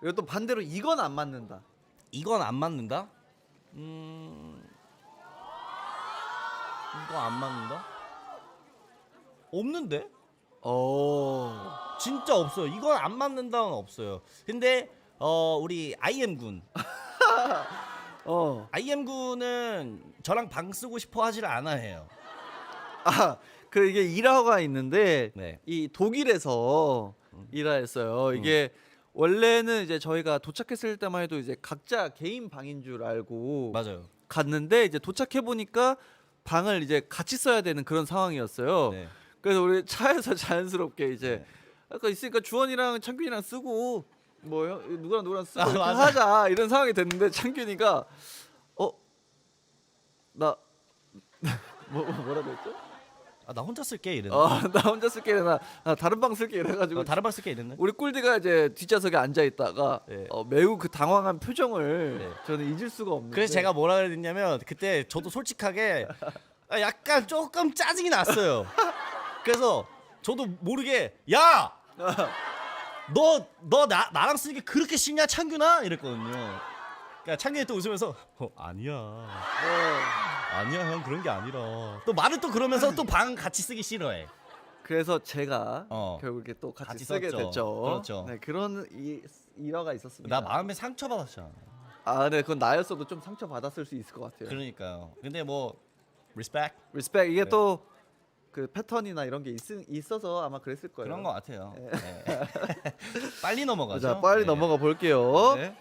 그리고 또 반대로 이건 안 맞는다. 이건 안 맞는다? 음 이거 안 맞는다? 없는데? 어. 진짜 없어요. 이건 안 맞는다는 없어요. 근데 어 우리 IM 군, 어. IM 군은 저랑 방 쓰고 싶어 하질 않아 해요. 아, 그 이게 일화가 있는데 네. 이 독일에서 일화했어요. 이게 원래는 이제 저희가 도착했을 때만 해도 이제 각자 개인 방인 줄 알고 맞아요. 갔는데 이제 도착해 보니까 방을 이제 같이 써야 되는 그런 상황이었어요. 네. 그래서 우리 차에서 자연스럽게 이제 네. 아까 있으니까 주원이랑 창균이랑 쓰고 뭐 형, 누구랑 누구랑 쓰고 아, 이렇게 맞아. 하자 이런 상황이 됐는데 창균이가 어 나 뭐, 뭐 뭐라고 했죠? 아 나 혼자 쓸게 이랬는데. 어 나 혼자 쓸게 이래나 아, 다른 방 쓸게 이래가지고 어, 다른 방 쓸게 이랬네. 우리 꿀디가 이제 뒷좌석에 앉아 있다가 네. 어, 매우 그 당황한 표정을 네. 저는 잊을 수가 없는데 그래서 제가 뭐라 그랬냐면 그때 저도 솔직하게 아, 약간 조금 짜증이 났어요. 그래서 저도 모르게 야! 너 너 나 나랑 게 그렇게 싫냐 창균아 이랬거든요. 그러니까 창균이 또 웃으면서 어, 아니야 네. 아니야 형 그런 게 아니라 또 말을 또 그러면서 또 방 같이 쓰기 싫어해. 그래서 제가 어. 결국에 또 같이, 같이 쓰게 썼죠. 됐죠. 그렇죠. 네, 그런 이, 일화가 있었습니다. 나 마음에 상처 받았잖아. 아, 네, 그건 나였어도 좀 상처 받았을 수 있을 것 같아요. 그러니까요. 근데 뭐 리스펙 리스펙 이게 네. 또 그 패턴이나 이런 게 있, 있어서 아마 그랬을 거예요. 그런 거 같아요. 네. 빨리 넘어가죠. 자, 빨리 네. 넘어가 볼게요. 네.